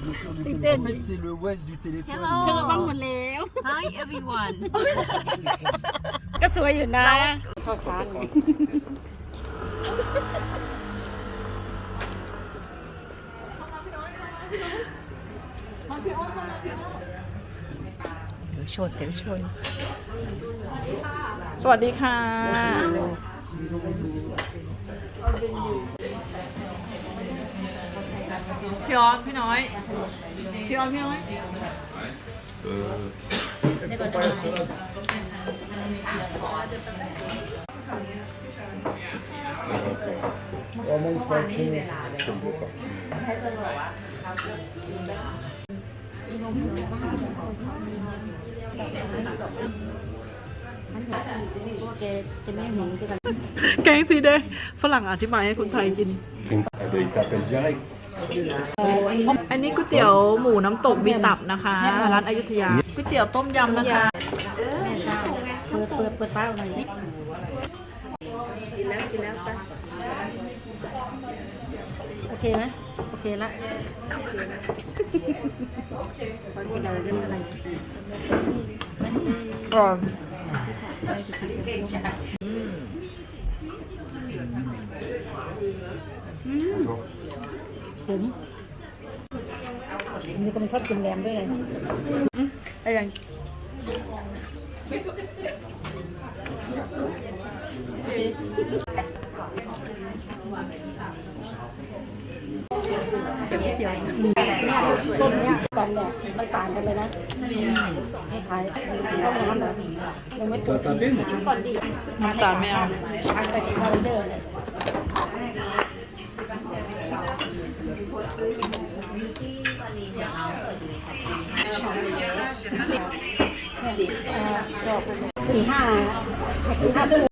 En fait, c'est le ouest du téléphone. เธอระวังหมดแล้ว Hi everyone ก็สวยอยู่นะเข้าช้างเลยเดี๋ยวชนเดี๋ยวชน สวัสดีค่ะ พี่ออสพี่น้อยพี่ออสพี่น้อย Vraiment, ça Je ne veux pas. แกงสีแดงฝรั่งอธิบายให้คนไทยกิน Eh ben, il t'appelle direct. อันนี้ก๋วยเตี๋ยวหมูน้ำตกมีตับนะคะ ร้านอยุธยาก๋วยเตี๋ยวต้มยำนะคะเปิดเปิดเปิดป้าหน่อยดิโอเคไหมโอเคละตอนนี้เราเรื่องอะไรก่อนผม นี่ก็มันชอบกินแรมด้วยไงอะไรอย่างต้นเนี้ยก่อนแดดมันต่างกันเลยนะให้ขายต้องร้อนเหรอยังไม่ถูกชิมก่อนดิน้ำตาลไม่เอาทางไปคาร์เดอร์เลย สี่ห้าสี่ห้าชั่วโมง